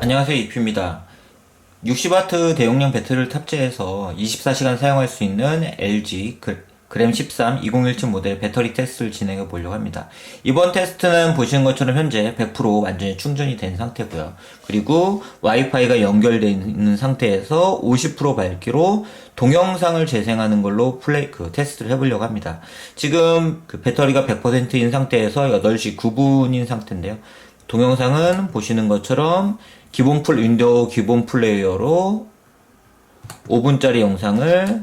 안녕하세요 이퓨입니다. 60W 대용량 배터리를 탑재해서 24시간 사용할 수 있는 LG 그- 그램 13 2017 모델 배터리 테스트를 진행해 보려고 합니다. 이번 테스트는 보시는 것처럼 현재 100% 완전히 충전이 된 상태고요. 그리고 와이파이가 연결되어 있는 상태에서 50% 밝기로 동영상을 재생하는 걸로 플레이 그 테스트를 해보려고 합니다. 지금 그 배터리가 100%인 상태에서 8시 9분인 상태인데요. 동영상은 보시는 것처럼 기본 풀 윈도우 기본 플레이어로 5분짜리 영상을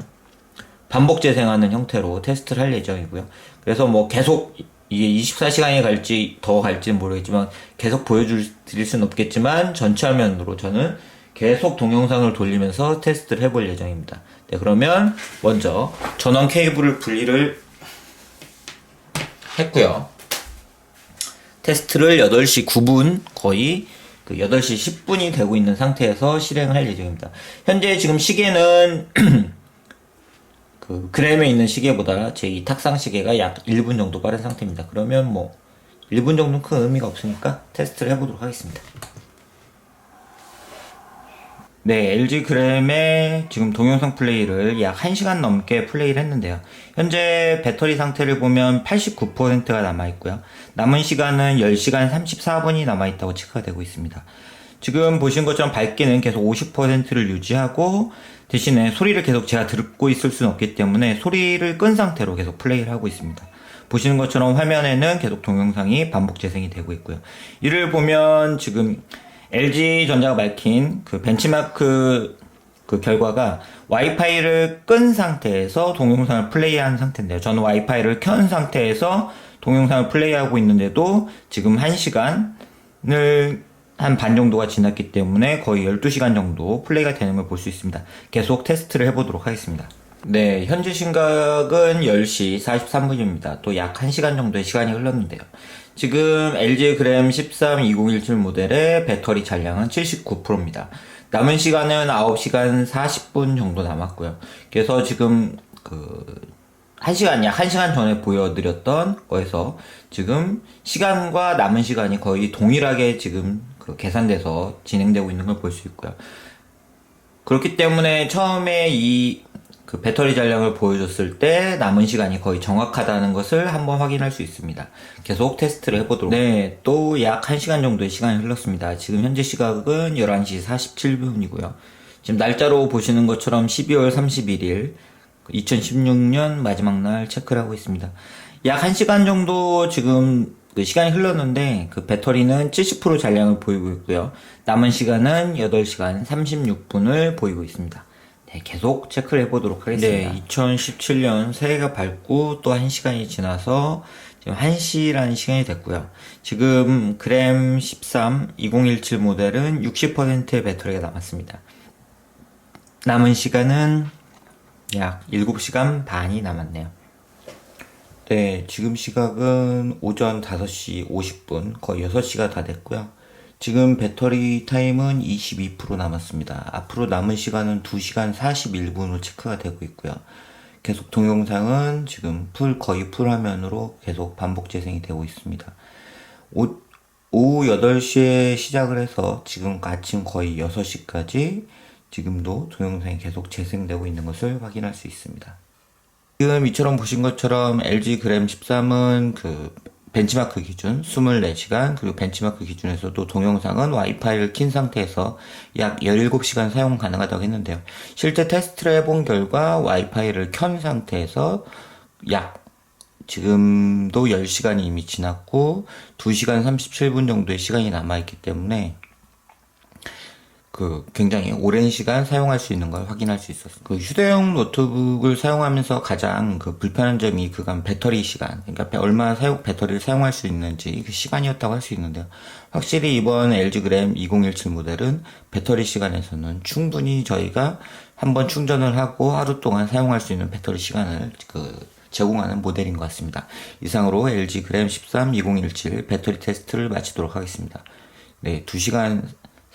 반복 재생하는 형태로 테스트를 할 예정이고요. 그래서 뭐 계속 이게 24시간이 갈지 더 갈지는 모르겠지만 계속 보여드릴 수는 없겠지만 전체 화면으로 저는 계속 동영상을 돌리면서 테스트를 해볼 예정입니다. 네, 그러면 먼저 전원 케이블을 분리를 했고요. 테스트를 8시 9분 거의 그 8시 10분이 되고 있는 상태에서 실행을 할 예정입니다. 현재 지금 시계는 그 그램에 있는 시계보다 제이 탁상 시계가 약 1분 정도 빠른 상태입니다. 그러면 뭐 1분 정도는 큰 의미가 없으니까 테스트를 해보도록 하겠습니다. 네, LG 그램의 지금 동영상 플레이를 약 1시간 넘게 플레이를 했는데요. 현재 배터리 상태를 보면 89%가 남아있고요. 남은 시간은 10시간 34분이 남아있다고 체크가 되고 있습니다. 지금 보신 것처럼 밝기는 계속 50%를 유지하고 대신에 소리를 계속 제가 듣고 있을 수는 없기 때문에 소리를 끈 상태로 계속 플레이를 하고 있습니다. 보시는 것처럼 화면에는 계속 동영상이 반복 재생이 되고 있고요. 이를 보면 지금 LG 전자가 밝힌 그 벤치마크 그 결과가 와이파이를 끈 상태에서 동영상을 플레이한 상태인데요. 저는 와이파이를 켠 상태에서 동영상을 플레이하고 있는데도 지금 1시간을 한 반 정도가 지났기 때문에 거의 12시간 정도 플레이가 되는 걸 볼 수 있습니다. 계속 테스트를 해보도록 하겠습니다. 네, 현재 시각은 10시 43분입니다. 또 약 1시간 정도의 시간이 흘렀는데요. 지금 LG 그램 13 2017 모델의 배터리 잔량은 79%입니다. 남은 시간은 9시간 40분 정도 남았고요. 그래서 지금 그 1시간, 약 1시간 전에 보여드렸던 거에서 지금 시간과 남은 시간이 거의 동일하게 지금 그 계산돼서 진행되고 있는 걸 볼 수 있고요. 그렇기 때문에 처음에 이 그 배터리 잔량을 보여줬을 때 남은 시간이 거의 정확하다는 것을 한번 확인할 수 있습니다. 계속 테스트를 해보도록. 네, 또 약 1시간 정도의 시간이 흘렀습니다. 지금 현재 시각은 11시 47분이고요. 지금 날짜로 보시는 것처럼 12월 31일 2016년 마지막 날 체크를 하고 있습니다. 약 1시간 정도 지금 그 시간이 흘렀는데 그 배터리는 70% 잔량을 보이고 있고요. 남은 시간은 8시간 36분을 보이고 있습니다. 네, 계속 체크를 해보도록 하겠습니다. 네, 2017년 새해가 밝고 또 1시간이 지나서 지금 1시라는 시간이 됐고요. 지금 그램 13 2017 모델은 60%의 배터리가 남았습니다. 남은 시간은 약 7시간 반이 남았네요. 네, 지금 시각은 오전 5시 50분, 거의 6시가 다 됐고요. 지금 배터리 타임은 22% 남았습니다. 앞으로 남은 시간은 2시간 41분으로 체크가 되고 있고요. 계속 동영상은 지금 풀, 거의 풀 화면으로 계속 반복 재생이 되고 있습니다. 오, 오후 8시에 시작을 해서 지금 아침 거의 6시까지 지금도 동영상이 계속 재생되고 있는 것을 확인할 수 있습니다. 지금 이처럼 보신 것처럼 LG 그램 13은 그 벤치마크 기준 24시간 그리고 벤치마크 기준에서도 동영상은 와이파이를 킨 상태에서 약 17시간 사용 가능하다고 했는데요. 실제 테스트를 해본 결과 와이파이를 켠 상태에서 약 지금도 10시간이 이미 지났고 2시간 37분 정도의 시간이 남아있기 때문에 그 굉장히 오랜 시간 사용할 수 있는 걸 확인할 수 있었어요. 그 휴대용 노트북을 사용하면서 가장 그 불편한 점이 그간 배터리 시간, 그러니까 배- 얼마나 사용 배터리를 사용할 수 있는지 그 시간이었다고 할 수 있는데요. 확실히 이번 LG 그램 2017 모델은 배터리 시간에서는 충분히 저희가 한번 충전을 하고 하루 동안 사용할 수 있는 배터리 시간을 그 제공하는 모델인 것 같습니다. 이상으로 LG 그램 13 2017 배터리 테스트를 마치도록 하겠습니다. 네, 2시간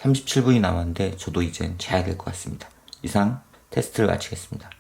37분이 남았는데 저도 이젠 자야 될 것 같습니다. 이상 테스트를 마치겠습니다.